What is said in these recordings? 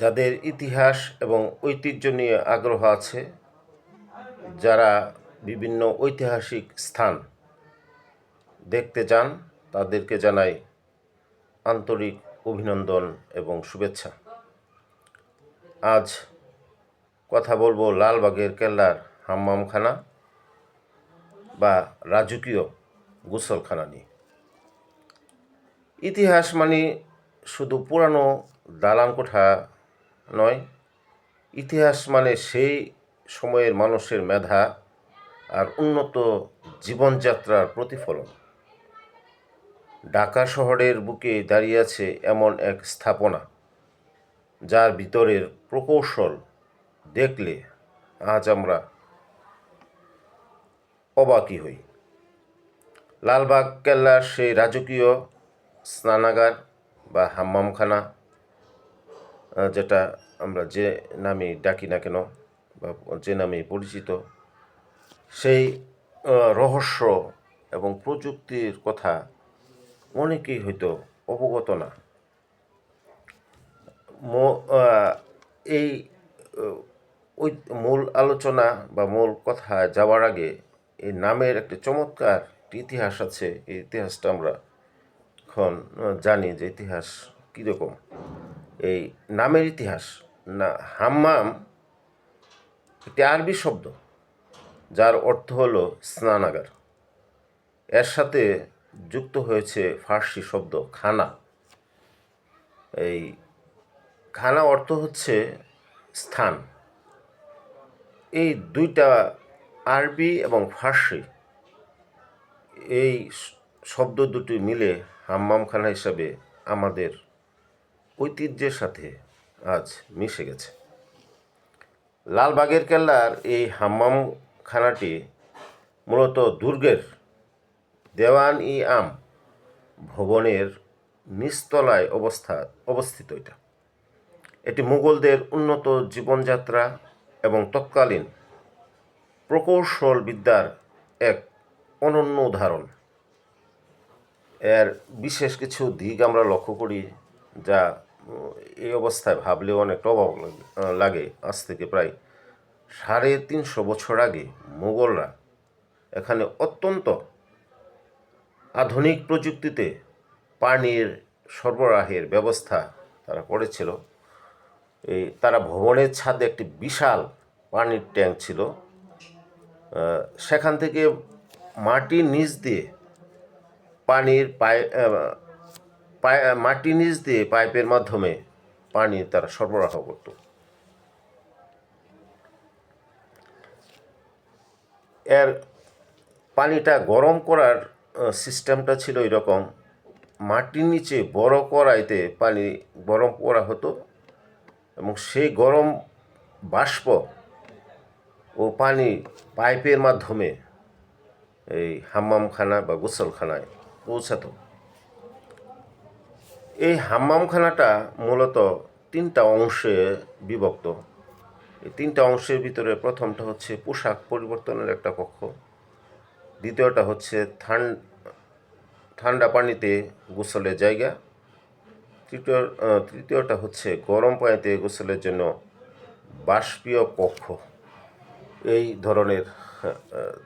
যাদের ইতিহাস এবং ঐতিহ্য নিয়ে আগ্রহ আছে, যারা বিভিন্ন ঐতিহাসিক স্থান দেখতে যান তাদেরকে জানাই আন্তরিক অভিনন্দন এবং শুভেচ্ছা। আজ কথা বলব লালবাগের কেল্লার হাম্মামখানা বা রাজকীয় গোসলখানা নিয়ে। ইতিহাস মানে শুধু পুরানো দালান কোঠা নয়, ইতিহাস মানে সেই সময়ের মানুষের মেধা আর উন্নত জীবনযাত্রার প্রতিফলন। ঢাকা শহরের বুকে দাঁড়িয়ে আছে এমন এক স্থাপনা, যার ভিতরের প্রকৌশল দেখলে আজ আমরা অবাকই হই। লালবাগ, কেল্লার সেই রাজকীয় স্নানাগার বা হাম্মামখানা যেটা আমরা যে নামে ডাকি না কেন বা যে নামে পরিচিত, সেই রহস্য এবং প্রযুক্তির কথা অনেকেই হয়তো অবগত না। এই ওই মূল আলোচনা বা মূল কথা যাওয়ার আগে এই নামের একটা চমৎকার ইতিহাস আছে। এই ইতিহাসটা আমরা এখন জানি যে ইতিহাস কীরকম। এই নামের ইতিহাস, না, হাম্মাম একটি আরবি শব্দ, যার অর্থ হলো স্নানাগার। এর সাথে যুক্ত হয়েছে ফার্সি শব্দ খানা। এই খানা অর্থ হচ্ছে স্থান। এই দুইটা আরবি এবং ফার্সি, এই শব্দ দুটি মিলে হাম্মামখানা হিসাবে আমাদের ঐতিহ্যের সাথে আজ মিশে গেছে। লালবাগের কেল্লার এই হাম্মামখানাটি মূলত দুর্গের দেওয়ান ই আম ভবনের নিচতলায় অবস্থা, অবস্থিত এটা। এটি মুঘলদের উন্নত জীবনযাত্রা এবং তৎকালীন প্রকৌশল বিদ্যার এক অনন্য উদাহরণ। এর বিশেষ কিছু দিক আমরা লক্ষ্য করি যা এই অবস্থায় ভাবলেও অনেকটা অভাব লাগে- আজ থেকে প্রায় সাড়ে তিনশো বছর আগে মোগলরা এখানে অত্যন্ত আধুনিক প্রযুক্তিতে পানির সরবরাহের ব্যবস্থা তারা করেছিল। এই তারা ভবনের ছাদে একটি বিশাল পানির ট্যাঙ্ক ছিল। সেখান থেকে মাটির নিচ দিয়ে পানির পাই মাটির নিচ দিয়ে পাইপের মাধ্যমে পানি তারা সরবরাহ করত। এর পানিটা গরম করার সিস্টেমটা ছিল এরকম মাটির নিচে বড় কড়াইতে পানি গরম করা হতো এবং সেই গরম বাষ্প ও পানি পাইপের মাধ্যমে এই হাম্মামখানা বা গোসলখানায় পৌঁছাতো। এই হাম্মামখানাটা মূলত তিনটা অংশে বিভক্ত। এই তিনটা অংশের ভিতরে প্রথমটা হচ্ছে পোশাক পরিবর্তনের একটা কক্ষ। দ্বিতীয়টা হচ্ছে ঠান ঠান্ডা পানিতে গোসলের জায়গা। তৃতীয়, তৃতীয়টা হচ্ছে গরম পানিতে গোসলের জন্য বাষ্পীয় কক্ষ। এই ধরনের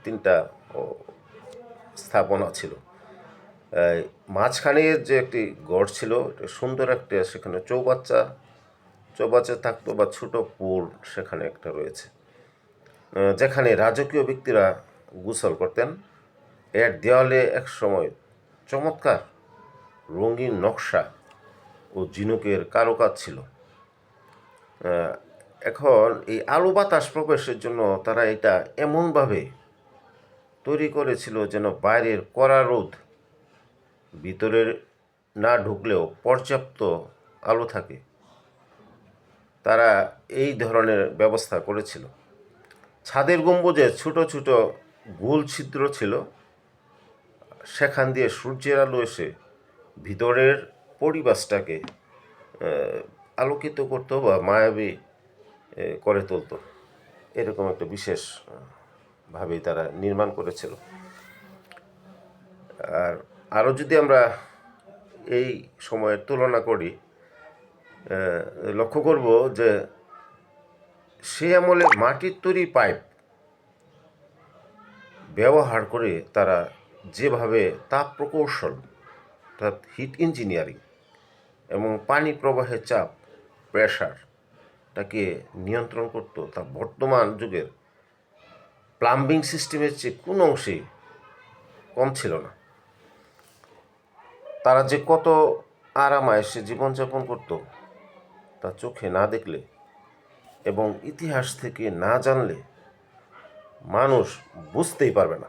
তিনটা স্থাপনা ছিল। এই মাঝখানের যে একটি গড় ছিল সুন্দর একটা সেখানে চৌবাচ্চা চৌবাচ্চা থাকতো বা ছোট পুল সেখানে একটা রয়েছে। যেখানে রাজকীয় ব্যক্তিরা গোসল করতেন। এর দেওয়ালে এক সময় চমৎকার রঙিন নকশা ও ঝিনুকের কারুকাজ ছিল। এখন এই আলো বাতাস প্রবেশের জন্য তারা এটা এমনভাবে তৈরি করেছিল যেন বাইরের কড়া রোদ ভিতরে না ঢুকলেও পর্যাপ্ত আলো থাকে। তারা এই ধরনের ব্যবস্থা করেছিল। ছাদের গম্বুজে ছোট ছোট গোল ছিদ্র ছিল। সেখান দিয়ে সূর্যের আলো এসে ভিতরের পরিবেশটাকে আলোকিত করতো বা মায়াবী করে তুলতো। এরকম একটা বিশেষভাবেই তারা নির্মাণ করেছিল। আর আরও যদি আমরা এই সময়ের তুলনা করি লক্ষ্য করব যে সে আমলে মাটির তৈরি পাইপ ব্যবহার করে তারা যেভাবে তাপ প্রকৌশল, অর্থাৎ হিট ইঞ্জিনিয়ারিং এবং পানি প্রবাহের চাপ প্রেশারটাকে নিয়ন্ত্রণ করতো, তা বর্তমান যুগের প্লাম্বিং সিস্টেমের চেয়ে কোনো অংশেই কম ছিল না। তারা যে কত আরামায়েসে জীবনযাপন করত, তা চোখে না দেখলে এবং ইতিহাস থেকে না জানলে মানুষ বুঝতেই পারবে না।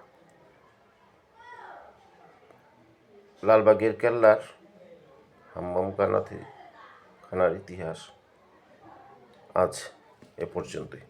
লালবাগের কেল্লার হাম্মাম কানাথি খানার ইতিহাস আজ এ পর্যন্তই।